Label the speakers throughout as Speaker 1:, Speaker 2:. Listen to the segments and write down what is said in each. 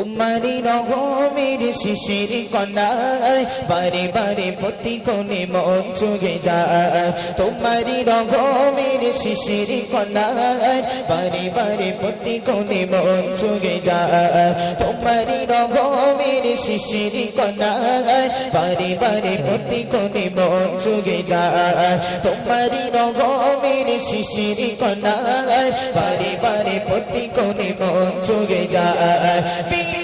Speaker 1: তোমারি রঘমের শিশির কন্যায়, বারে বারে প্রতি কোণে মন চুগে যায়। তোমারি রঘমের শিশির কন্যায়, বারে বারে প্রতি কোণে মন চুগে যায়। তোমারি রঘমের শিশির কন্যায়, বারে বারে প্রতি কোণে মন চুগে যায়। তোমারি রঘমের শিশির কন্যায়, বারে বারে প্রতি কোণে মন চুগে যায়।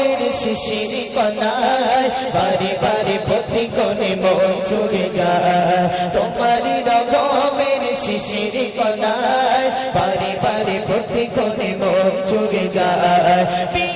Speaker 1: রকমের শিশির কনায় বারে বারে প্রতি কোণে মন চলে যায়। তোমারি রকমের শিশির কনায় বারে বারে প্রতি কোণে মন চলে যায়।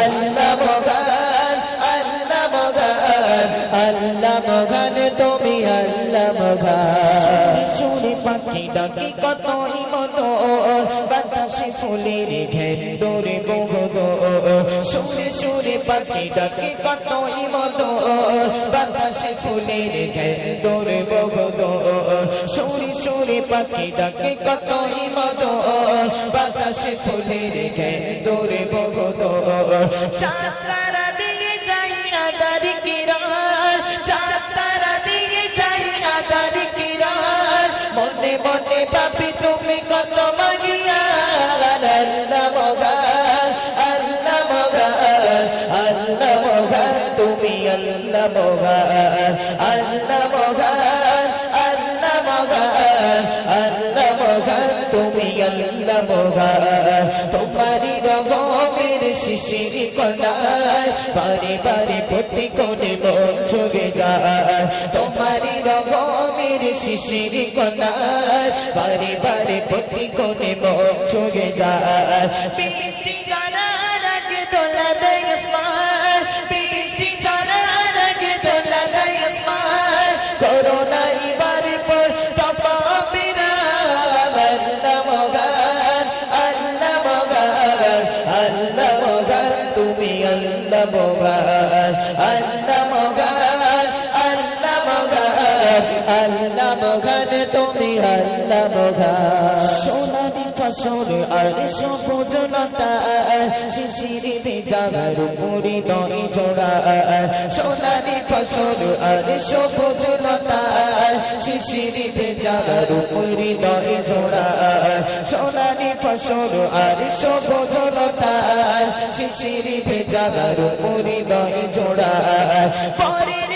Speaker 1: আল্লাহ মগান আল্লাহ মগান আল্লাহ মগান তুমি আল্লাহ মগান সুরে পাখি ডাকি কতই মতো, বাতাসে ফুলের ঘেন্ডরে বগদ সুরে সুরে পাখি ডাকি কতই মতো, বাতাসে ফুলের সুরে সুরে পাখি ডাকি, কতই মতো বাতাসে ফুলের ঘেন্ডরে বগদ চাচারা দিয়ে যাই আদারি কিরার চাচারা দিয়ে যাই আদারি কিরার মনে মনে পাপি তুমি কত মাগিয়া। আল্লাহ মগান আল্লাহ মগান আল্লাহ মগান তুমি আল্লাহ মগান আল্লাহ মগান মগান তোমারি রগমের শিশির কনায় বারে বারে প্রতি কোণে মন ছুগে যায়। তোমারি রগমের শিশির কনায় বারে বারে প্রতি কোণে মন ছুগে যায়। দেয় আল্লাহ মগান তুমি আল্লাহ মগান সোনারি ফসল আর সবুজ লতা শিশির বেজাগার উপরে দই জোড়া। সোনারি ফসল আর সবুজ লতা শিশির বেজাগার উপরে দই জোড়া। সোনারি ফসল আর সবুজ লতা শিশির বেজাগার উপরে দই জোড়া। পরের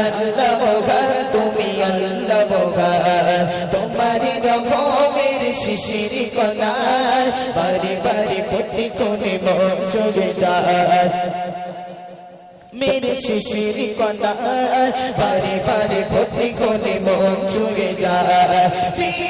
Speaker 1: আল্লাহ মগান তুমি আল্লাহ মগান তোমারি রকমের শিশির কনায় বারে বারে প্রতি কোণে বছরে যায়। মেরে শিশির কনায় বারে বারে প্রতি কোণে বছরে যায়।